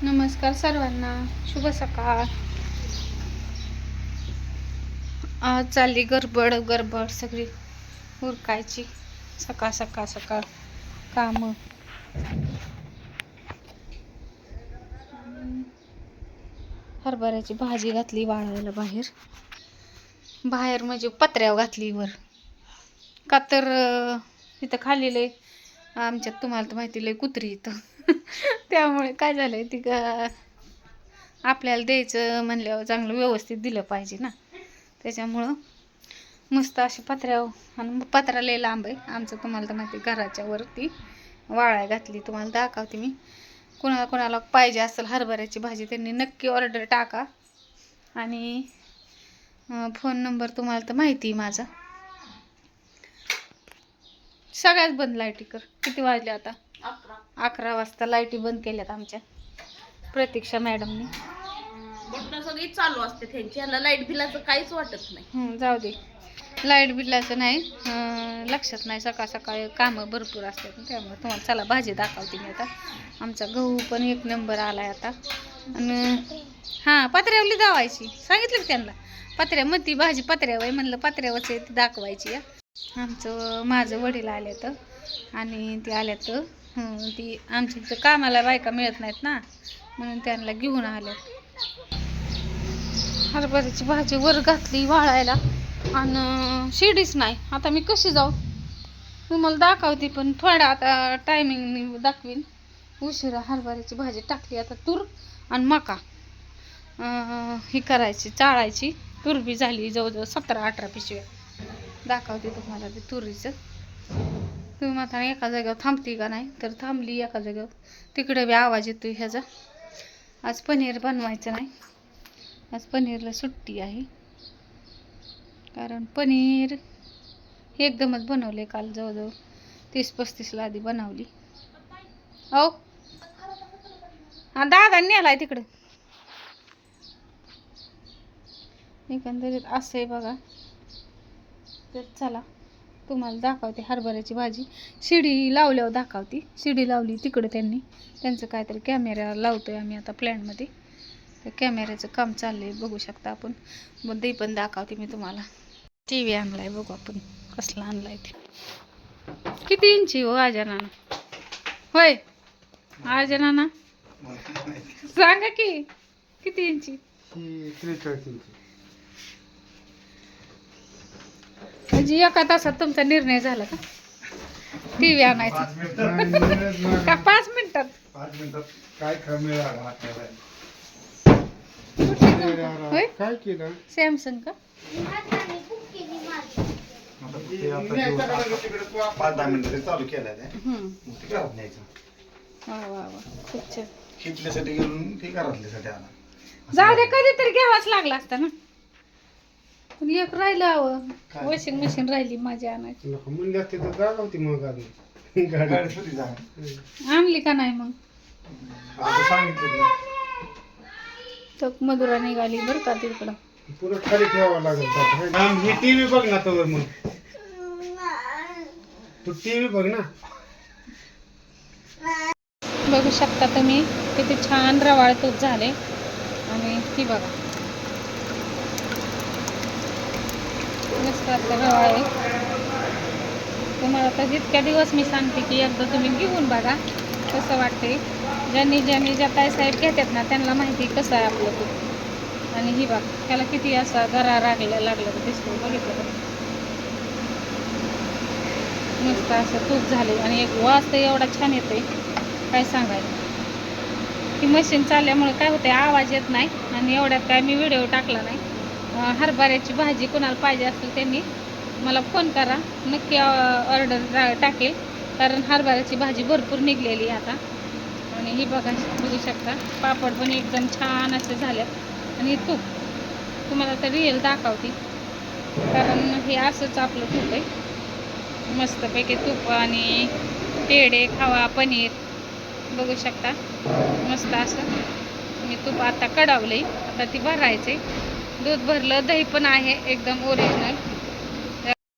नमस्कार सर्वांना. शुभ सकाळ. आज चालली गडबड गडबड सगळी. उरकायची सकाळ सकाळ सकाळ. काम. हरभऱ्याची भाजी घातली वाळायला बाहेर. बाहेर म्हणजे पत्र्यावर घातली वर. का तर इथं इथं खाल्लेलं आमच्यात तुम्हाला तर माहिती लय कुत्री इथं. त्यामुळे काय झालंय ती का आपल्याला द्यायचं म्हणल्यावर चांगलं व्यवस्थित दिलं पाहिजे ना. त्याच्यामुळं मस्त अशी पत्र्यावर आणि पत्रा लय लांब आहे. आमचं तुम्हाला तर माहिती घराच्या वरती वाळाय घातली. तुम्हाला दाखवते मी. कोणाला कोणाला पाहिजे असेल हरभऱ्याची भाजी त्यांनी नक्की ऑर्डर टाका. आणि फोन नंबर तुम्हाला तर माहिती आहे माझा. सगळ्याच बंद लाईटी कर किती वाजले आता? अकरा. वाजता लाईटी बंद केल्यात आमच्या. प्रतीक्षा मॅडमनी. बटणं सगळी चालू असते त्यांची. ह्याला लाइट बिलाचं काहीच वाटत नाही. हं, जाऊ दे. लाइट बिलाचं नाही अं, लक्षात नाही. सकाळ सकाळी कामं भरपूर असतात ना, त्यामुळे तुम्हाला चला भाजी दाखवते मी आता. आमचा गहू पण एक नंबर आलाय आता. आणि हां पत्र्यावली दावायची सांगितलं की त्यांना? पत्र्या मग भाजी पत्र्यावर आहे म्हणलं पत्र्यावरच आहे ती दाखवायची आमचं माझं वडील आले तर आणि ते आले तर ती आमच्या इथं कामाला बायका मिळत नाहीत ना म्हणून त्यांना घेऊन आले. हरभऱ्याची भाजी वर घातली वाळायला आणि शिडीच नाही. आता मी कशी जाऊ? तुम्हाला दाखवते पण थोडा आता टायमिंग दाखवीन. उशिरा हरभऱ्याची भाजी टाकली आता तूर आणि मका. हे ही करायची चाळायची. तूर बी झाली जवळजवळ सतरा अठरा पिशव्या. दाखवते तुम्हाला ते तुरीचं. तुम्ही मात्र एका जागेवर थांबती का नाही? तर थांबली एका जागेवर. तिकडे बी आवाज येतो ह्याचा. आज पनीर बनवायचं नाही. आज पनीरला सुट्टी आहे. कारण पनीर एकदमच बनवले काल जवळजवळ. तीस पस्तीसला आधी बनवली. हो हा दादा नेलाय तिकडं. एकंदरीत असं आहे बघा. तर चला. तुम्हाला दाखवते हरभऱ्याची भाजी. शिडी लावल्यावर दाखवते. शिडी लावली तिकडं त्यांनी. त्यांचं काहीतरी कॅमेरा लावतोय आम्ही आता प्लॅनमध्ये त्या कॅमेऱ्याचं काम चाललंय बघू शकता आपण. मग ते पण दाखवते मी तुम्हाला. टी व्ही आणलाय बघू आपण कसला आणलाय ते. किती इंची हो आजा नाना होय आजा नाना सांगा की किती इंची म्हणजे एका तासात तुमचा निर्णय झाला का? टी व्ही आणायचा का पाच मिनिटात पाच मिनिटात काय कमी लागला होय? काय केलं? सॅमसंग का? पाच दहा मिनिटं चालू केलं ते. हम्म. मग ते घरात न्यायचं? वा वा वा. खूप छान. शिकल्यासाठी गेलो ते घरातल्यासाठी आला जाऊ दे कधीतरी घ्यावाच लागला असता ना. पण एक राहिलं हवं काय? वॉशिंग मशीन राहिली माझी आणायची. म्हणले असते तर जागा होती मग गाडी. गाडी. गाडी सुटी जा आणली का नाही मग? आता सांगितलं ना तर मधुरा निघाली बरं का तिकडं. पुरं खाली ठेवावं लागेल ही टीव्ही बघ ना तोवर मग. तू टीव्ही बघ ना. बघू शकता तुम्ही किती छान रवाळ तूप झाले. आणि ती बघा. मस्त असं आहे. तुम्हाला तर जितक्या दिवस मी सांगते की एकदा तुम्ही घेऊन बघा कसं वाटते ज्यांनी ज्यांनी ज्या काय साहेब घेतात ना त्यांना माहिती कसं आहे आपलं तूप आणि ही बघ त्याला किती असा गरा लागला लागलं दिसतो बघितलं मस्त असं तूप झाले आणि एक वास तर एवढा छान येते काय सांगायचं? की मशीन चालल्यामुळे काय होते आवाज येत नाही. आणि एवढ्यात काय मी व्हिडिओ टाकला नाही. हरभऱ्याची भाजी कोणाला पाहिजे असेल त्यांनी मला फोन करा. नक्की ऑर्डर टाकेल. कारण हरभऱ्याची भाजी भरपूर निघलेली आहे आता. आणि ही बघा बघू शकता. पापड पण एकदम छान असे झाले. आणि तूप. तुम्हाला तर रिअल दाखवते. कारण हे असंच आपलं तूप आहे. मस्तपैकी तूप आणि पेढे खावा पनीर. बघू शकता. मस्त असं. मी तूप आता आहे आता ती भरायचं आहे दूध भरलं दही पण आहे एकदम ओरिजिनल